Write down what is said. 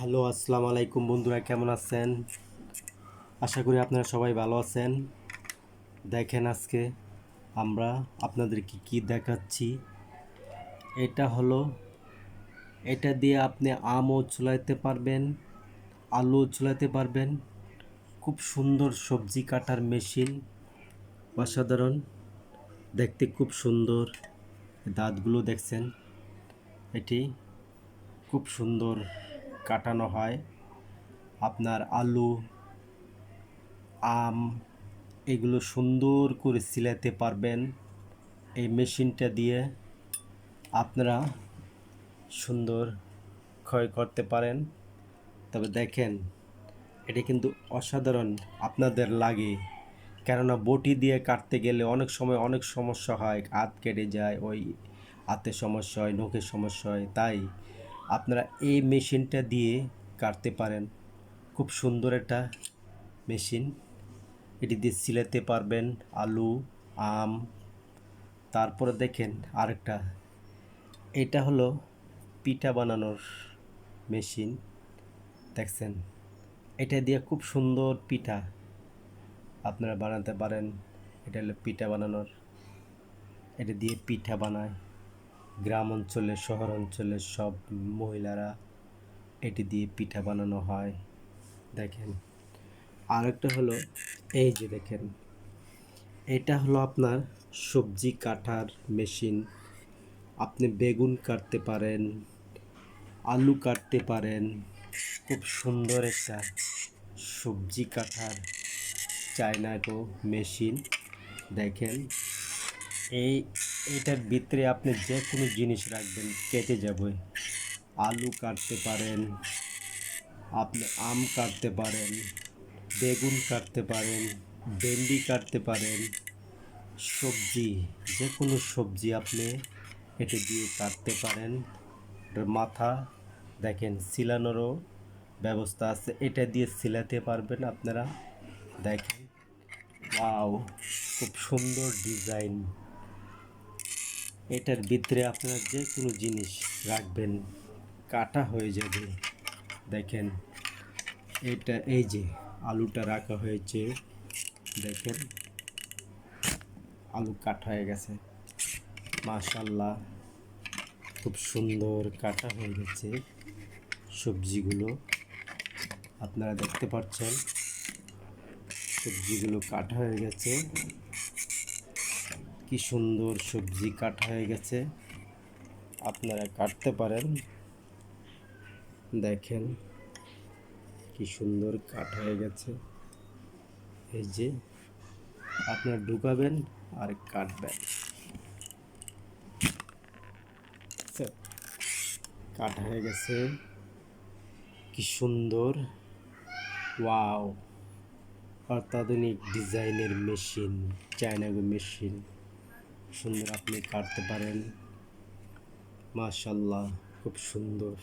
Hello, আসসালামু আলাইকুম বন্ধুরা, কেমন আছেন? আশা করি আপনারা সবাই ভালো আছেন। দেখেন আজকে আমরা আপনাদেরকে কি দেখাচ্ছি। এটা হলো, এটা দিয়ে আপনি আমও চুলাইতে পারবেন, আলুও চুলাইতে পারবেন। খুব সুন্দর সবজি কাটার মেশিন, অসাধারণ। দেখতে খুব সুন্দর, দাঁতগুলো দেখছেন, এটি খুব সুন্দর। কাটানো হয়। আপনার আলু, আম, এগুলো সুন্দর করে সিলাতে পারবেন এই মেশিনটা দিয়ে। আপনারা সুন্দর ক্ষয় করতে পারেন। তবে দেখেন, এটা কিন্তু অসাধারণ আপনাদের লাগে। কেননা বটি দিয়ে কাটতে গেলে অনেক সময় অনেক সমস্যা হয়, হাত কেটে যায়, ওই হাতে সমস্যা হয়, নখের সমস্যা হয়, তাই আপনারা এই মেশিনটা দিয়ে কাটতে পারেন। খুব সুন্দর একটা মেশিন। এটি দিয়ে সিলাতে পারবেন আলু, আম। তারপরে দেখেন আরেকটা। এটা হলো পিঠা বানানোর মেশিন। দেখছেন? এটা দিয়ে খুব সুন্দর পিঠা আপনারা বানাতে পারেন। এটা হলো পিঠা বানানোর। এটা দিয়ে পিঠা বানায়। গ্রাম অঞ্চলে শহর অঞ্চলে সব মহিলারা এটি দিয়ে পিঠা বানানো হয়। দেখেন, আরেকটা হলো, এই যে দেখেন, এটা হলো আপনার সবজি কাটার মেশিন। আপনি বেগুন কাটতে পারেন, আলু কাটতে পারেন, খুব সুন্দর একটা সবজি কাটার চায়না তো মেশিন। দেখেন এই এটার ভিতরে আপনি যে কোনো জিনিস রাখবেন, কেটে যাবে। আলু কাটতে পারেন, আপনি আম কাটতে পারেন, বেগুন কাটতে পারেন, ভেন্ডি কাটতে পারেন, সবজি, যে কোনো সবজি আপনি এটা দিয়ে কাটতে পারেন। মাথা, দেখেন সিলানোরও ব্যবস্থা আছে। এটা দিয়ে সিলাতে পারবেন আপনারা। দেখেন খুব সুন্দর ডিজাইন। এটার ভিতরে আপনারা যে কোনো জিনিস রাখবেন, কাটা হয়ে যাবে। দেখেন, এটা এই যে আলুটা রাখা হয়েছে, দেখেন, আলু কাটা হয়ে গেছে। মাশাল্লাহ খুব সুন্দর কাটা হয়ে গেছে সবজিগুলো। আপনারা দেখতে পাচ্ছেন, সবজিগুলো কাটা হয়ে গেছে। কি সুন্দর সবজি কাটা হয়ে গেছে। আপনারা কাটতে পারেন। দেখেন কি সুন্দর কাটা হয়ে গেছে। এই যে আপনারা ঢুকাবেন আর কাটবেন। কাটা হয়ে গেছে। কি সুন্দর। ওয়াও। অত্যাধুনিক ডিজাইনের মেশিন চায়না মেশিন। সুন্দর আপনি কাটতে পারেন। মাশাল্লাহ খুব সুন্দর।